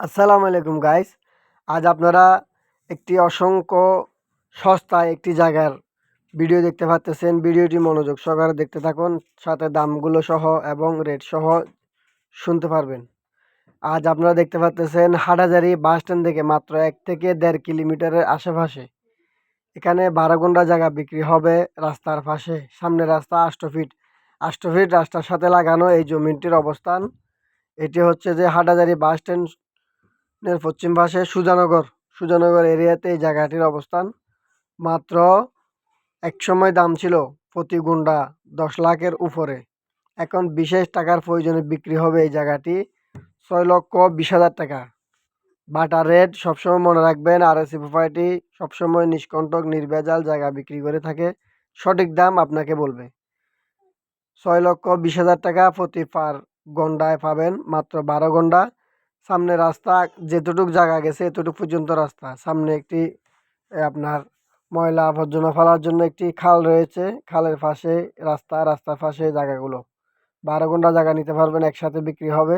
আসসালামু আলাইকুম গাইস আজ আপনারা একটি অসংখ্য সস্তায় একটি জায়গার ভিডিও দেখতে পাচ্তেছেন। ভিডিওটি মনোযোগ সহকারে দেখতে থাকুন, সাথে দামগুলো সহ এবং রেট সহ শুনতে পারবেন। আজ আপনারা দেখতে পাচ্তেছেন, হাটাজারি বাস স্ট্যান্ড থেকে মাত্র এক থেকে দেড় কিলোমিটারের আশেপাশে। এখানে বারো ঘণ্টা জায়গা বিক্রি হবে রাস্তার পাশে। সামনে রাস্তা আষ্ট ফিট আষ্ট ফিট রাস্তার সাথে লাগানো এই জমিটির অবস্থান। এটি হচ্ছে যে হাটাজারি বাস স্ট্যান্ড এর পশ্চিম পাশে সুজানগর। সুজানগর এরিয়াতে এই জায়গাটির অবস্থান। মাত্র এক সময় দাম ছিল প্রতি গুন্ডা দশ লাখের উপরে। এখন বিশেষ টাকার প্রয়োজনে বিক্রি হবে এই জায়গাটি ছয় লক্ষ বিশ হাজার টাকা। বাটার রেট সবসময় মনে রাখবেন আর এসি প্রপার্টি সবসময় নিষ্কণ্টক, নির্ভেজাল জায়গা বিক্রি করে থাকে। সঠিক দাম আপনাকে বলবে। ছয় লক্ষ বিশ হাজার টাকা প্রতি পার গন্ডায় পাবেন মাত্র বারো গন্ডা সামনে রাস্তা, যেতটুক জায়গা গেছে এতটুক পর্যন্ত রাস্তা। সামনে একটি আপনার ময়লা আবর্জনা ফেলার জন্য একটি খাল রয়েছে। খালের পাশে রাস্তা, রাস্তার পাশে জায়গাগুলো। বারো ঘণ্টা জায়গা নিতে পারবেন, একসাথে বিক্রি হবে।